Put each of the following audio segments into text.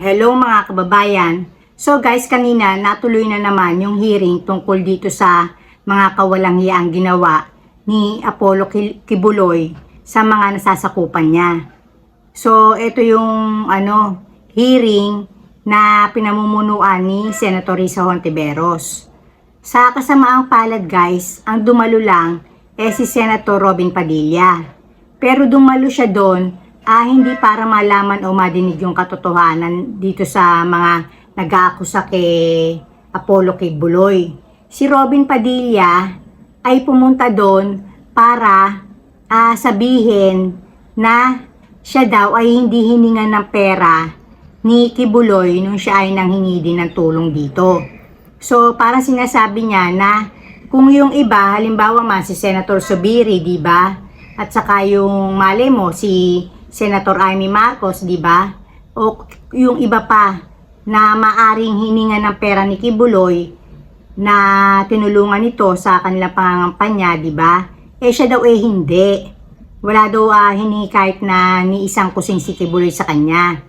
Hello mga kababayan. So guys, kanina natuloy na naman yung hearing tungkol dito sa mga kawalang hiyaang ginawa ni Apollo Kibuloy sa mga nasasakupan niya. So ito yung ano, hearing na pinamumunuan ni Senator Risa Hontiveros. Sa kasamaang palad guys, ang dumalo lang eh si Senator Robin Padilla. Pero dumalo siya doon ah, hindi para malaman o madinig yung katotohanan dito sa mga nag-aakusa kay Apollo kay Buloy. Si Robin Padilla ay pumunta doon para ah, sabihin na siya daw ay hindi hiningan ng pera ni Kibuloy nung siya ay nanghingi din ng tulong dito. So, parang sinasabi niya na kung yung iba, halimbawa man si Senator Subiri, di ba? At saka yung mali mo, si Senator Amy Marcos, di ba? O yung iba pa na maaring hiningan ng pera ni Kibuloy na tinulungan ito sa kanilang pangangampanya, di ba? Eh siya daw eh hindi. Wala daw ah, hiningi kahit na ni isang kusing si Kibuloy sa kanya.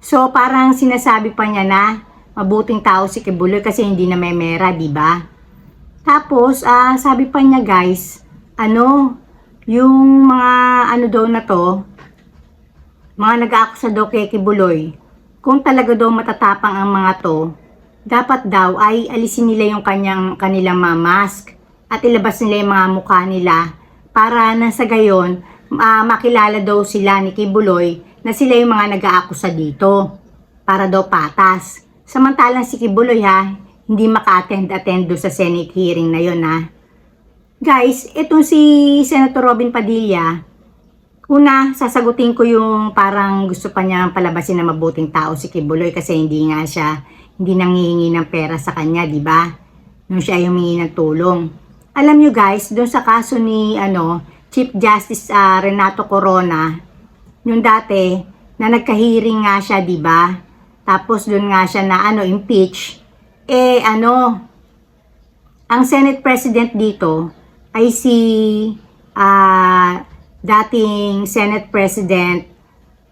So parang sinasabi pa niya na mabuting tao si Kibuloy kasi hindi na may mera, di ba? Tapos, ah, sabi pa niya guys, ano, yung mga ano daw na to, mga nag-aakusa daw kay Kibuloy, kung talaga daw matatapang ang mga to, dapat daw ay alisin nila yung kanyang, kanilang mga mask at ilabas nila yung mga mukha nila para na sa gayon ah, makilala daw sila ni Kibuloy na sila yung mga nag-aakusa dito para daw patas. Samantalang si Kibuloy ha, hindi maka-attend-attend sa Senate hearing na yon ha. Guys, itong si Senator Robin Padilla, una, sasagutin ko yung parang gusto pa niyang palabasin na mabuting tao si Kibuloy kasi hindi nga siya, hindi nangihingi ng pera sa kanya, di ba? Nung siya humingi ng tulong. Alam nyo guys, doon sa kaso ni ano, Chief Justice ah, Renato Corona, yung dati, na nagkahiring nga siya, di ba? Tapos doon nga siya na ano, impeach. Eh, ano, ang Senate President dito ay si ah, dating Senate President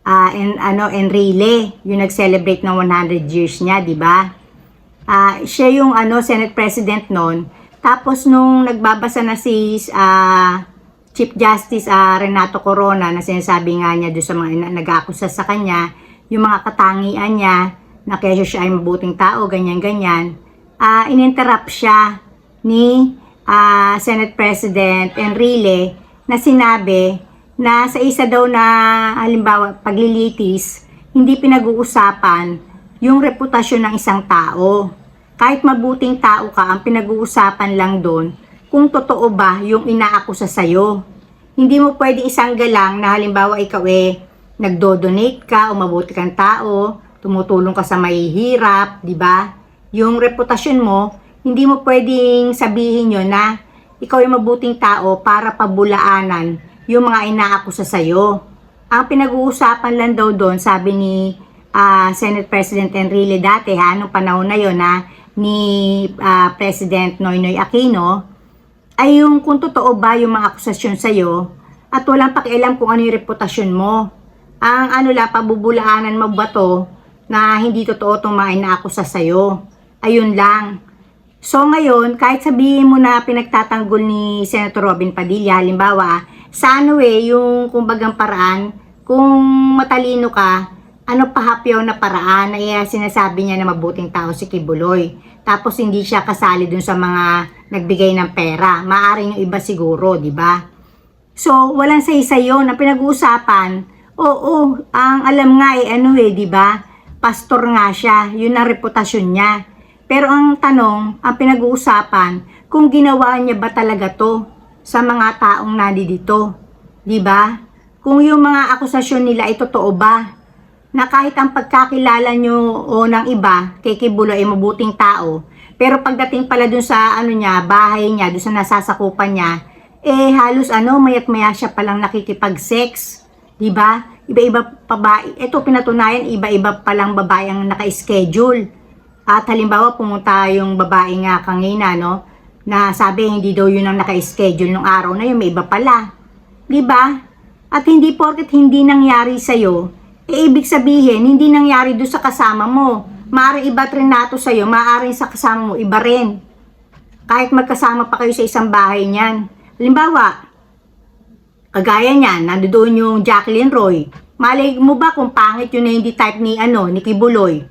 ah, en, ano, Enrile, yung nag-celebrate ng 100 years niya, di ba? Ah, siya yung ano, Senate President noon. Tapos nung nagbabasa na si ah, Chief Justice ah, Renato Corona na sinasabi nga niya doon sa mga na- nag-aakusa sa kanya, yung mga katangian niya na kaya siya ay mabuting tao, ganyan-ganyan, ah ininterrupt siya ni ah, Senate President Enrile na sinabi na sa isa daw na halimbawa paglilitis, hindi pinag-uusapan yung reputasyon ng isang tao. Kahit mabuting tao ka, ang pinag-uusapan lang doon kung totoo ba yung inaakusa sa'yo. Hindi mo pwedeng isang galang na halimbawa ikaw eh, nagdo-donate ka o mabuti kang tao, tumutulong ka sa mahihirap, di ba? Yung reputasyon mo, hindi mo pwedeng sabihin yun na ikaw ay mabuting tao para pabulaanan yung mga inaakusa sa'yo. Ang pinag-uusapan lang daw doon, sabi ni ah, Senate President Enrile dati ha, nung panahon na yon na ni ah, President Noynoy Aquino, ay yung kung totoo ba yung mga akusasyon sa'yo at walang pakialam kung ano yung reputasyon mo. Ang ano lang, pabubulaanan mo ba to na hindi totoo itong mga inaakusa sa'yo. Ayun lang. So ngayon, kahit sabihin mo na pinagtatanggol ni Senator Robin Padilla, halimbawa, sa ano eh, yung kumbagang paraan, kung matalino ka, ano pahapyaw na paraan na eh, sinasabi niya na mabuting tao si Kibuloy. Tapos hindi siya kasali dun sa mga nagbigay ng pera. Maaring yung iba siguro, di ba? So, walang say sayo na pinag-uusapan. Oo, ang alam nga eh, ano eh, di ba? Pastor nga siya, yun ang reputasyon niya. Pero ang tanong, ang pinag-uusapan, kung ginawa niya ba talaga to sa mga taong nandito, di ba? Kung yung mga akusasyon nila ay totoo ba? Na kahit ang pagkakilala nyo o ng iba, kay Kibulo ay mabuting tao, pero pagdating pala dun sa ano niya, bahay niya, dun sa nasasakupan niya, eh halos ano, mayat maya siya palang nakikipag-sex. 'Di ba? Iba-iba pa ba? Ito pinatunayan, iba-iba palang babae ang naka-schedule. At halimbawa, pumunta yung babae nga kanina, no? Na sabi, hindi daw yun ang naka-schedule nung araw na yun, may iba pala. 'Di ba? At hindi porket hindi nangyari sa'yo, Eh, ibig sabihin, hindi nangyari doon sa kasama mo. Maaring iba trinato sa'yo, maaring sa kasama mo, iba rin. Kahit magkasama pa kayo sa isang bahay niyan. Halimbawa, kagaya niyan, nandoon yung Jacqueline Roy. Malay mo ba kung pangit yun na hindi type ni, ano, ni Kibuloy?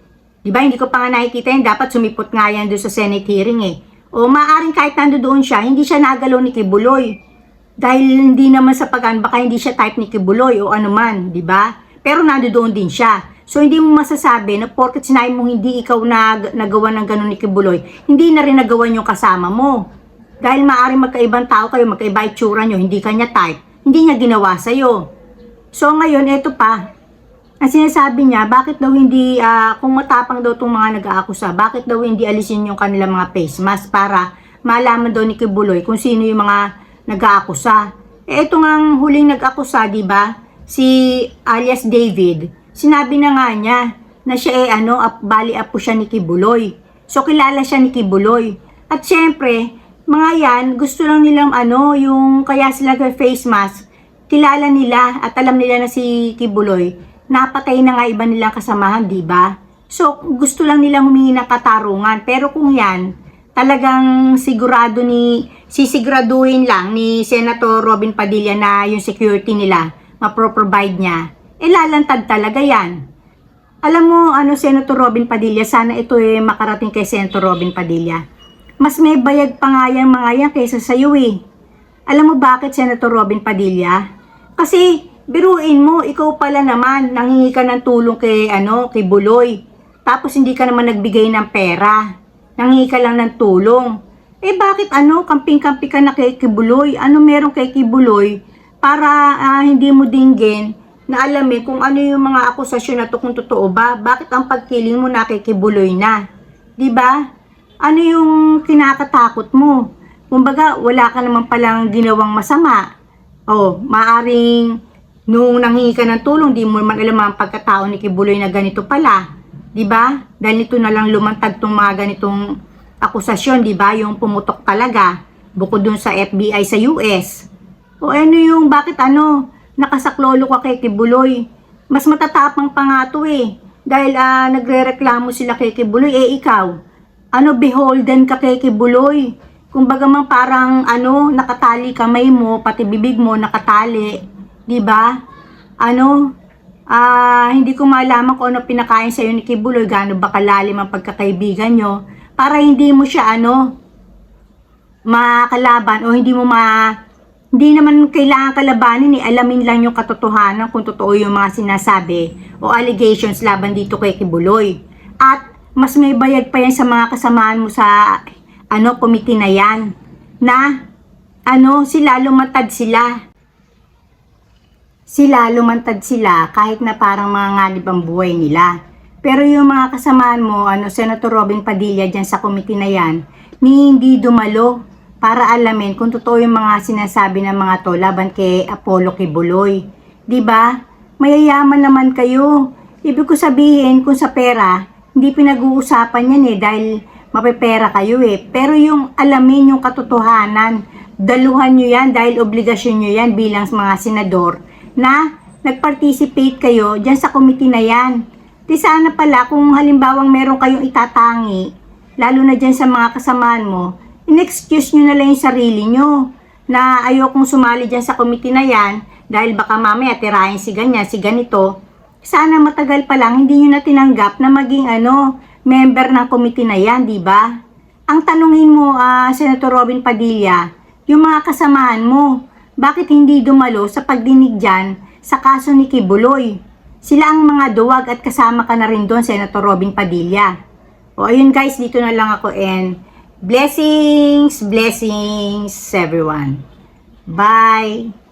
Di ba, hindi ko pa nga nakikita yun, dapat sumipot nga yan doon sa Senate hearing eh. O maaring kahit nandoon siya, hindi siya nagalaw ni Kibuloy. Dahil hindi naman sa pagan, baka hindi siya type ni Kibuloy o ano man, di ba? Pero nandoon din siya. So hindi mo masasabi na porket sinabi mo hindi ikaw nag, nagawa ng ganun ni Kibuloy, hindi na rin nagawa yung kasama mo. Dahil maaaring magkaibang tao kayo, magkaiba itsura nyo, hindi kanya type, hindi niya ginawa sa'yo. So ngayon, eto pa, ang sinasabi niya, bakit daw hindi, ah, kung matapang daw itong mga nag-aakusa, bakit daw hindi alisin yung kanilang mga face mask para malaman daw ni Kibuloy kung sino yung mga nag-aakusa. Eh, ito nga ang huling nag-akusa, di ba? Si alias David, sinabi na nga niya na siya eh ano, ap, bali apo siya ni Kibuloy. So, kilala siya ni Kibuloy. At syempre, mga yan, gusto lang nilang ano, yung kaya sila face mask, kilala nila at alam nila na si Kibuloy, napatay na nga iba nilang kasamahan, di ba? So, gusto lang nilang humingi ng katarungan. Pero kung yan, talagang sigurado ni, sisiguraduhin lang ni Senator Robin Padilla na yung security nila, mapro-provide niya, eh lalantad talaga yan. Alam mo, ano, Senator Robin Padilla, sana ito eh makarating kay Senator Robin Padilla. Mas may bayag pa nga yan mga yan kaysa sa'yo eh. Alam mo bakit, Senator Robin Padilla? Kasi, biruin mo, ikaw pala naman, nangingi ka ng tulong kay, ano, kay Buloy. Tapos hindi ka naman nagbigay ng pera. Nangingi ka lang ng tulong. Eh bakit ano, kamping-kampi ka na kay Kibuloy? Ano meron kay Kibuloy para ah, hindi mo dinggin na alamin kung ano yung mga akusasyon na to kung totoo ba? Bakit ang pagkiling mo na kay Kibuloy na? 'Di ba? Ano yung kinakatakot mo? Kumbaga, wala ka naman palang ginawang masama. Oh, maaring nung nanghingi ka ng tulong, di mo man alam ang pagkatao ni Kibuloy na ganito pala. 'Di ba? Dahil ito na lang lumantad tong mga ganitong akusasyon, 'di ba? Yung pumutok talaga bukod dun sa FBI sa US. O ano yung bakit ano, nakasaklolo ka kay Kibuloy? Mas matatapang pa nga to eh. Dahil ah, nagrereklamo sila kay Kibuloy, eh ikaw, ano beholden ka kay Kibuloy? Kumbaga man parang ano, nakatali kamay mo, pati bibig mo nakatali, 'di ba? Ano, ah, hindi ko malaman kung ano pinakain sa ni Kibuloy, gaano ba kalalim ang pagkakaibigan nyo, para hindi mo siya ano, makalaban o hindi mo ma hindi naman kailangan kalabanin eh, alamin lang yung katotohanan kung totoo yung mga sinasabi o allegations laban dito kay Kibuloy. At mas may bayag pa yan sa mga kasamaan mo sa ano committee na yan na ano sila lumatad sila sila lumantad sila kahit na parang mga nganib ang buhay nila. Pero yung mga kasamaan mo, ano, Senator Robin Padilla dyan sa committee na yan, ni hindi dumalo para alamin kung totoo yung mga sinasabi ng mga to laban kay Apollo Kibuloy. ba? Mayayaman naman kayo. Ibig ko sabihin, kung sa pera, hindi pinag-uusapan yan eh dahil mapepera kayo eh. Pero yung alamin yung katotohanan, daluhan nyo yan dahil obligasyon nyo yan bilang mga senador na nag-participate kayo dyan sa committee na yan. Di sana pala kung halimbawang meron kayong itatangi, lalo na dyan sa mga kasamaan mo, in-excuse nyo na lang yung sarili nyo na ayokong sumali dyan sa committee na yan dahil baka mamaya tirahin si ganyan, si ganito. Sana matagal pa lang hindi nyo na tinanggap na maging ano, member ng committee na yan, di ba? Ang tanungin mo, ah, Senator Robin Padilla, yung mga kasamahan mo, bakit hindi dumalo sa pagdinig dyan sa kaso ni Kibuloy? Sila ang mga duwag at kasama ka na rin doon, Senator Robin Padilla. O ayun guys, dito na lang ako and blessings, blessings everyone. Bye!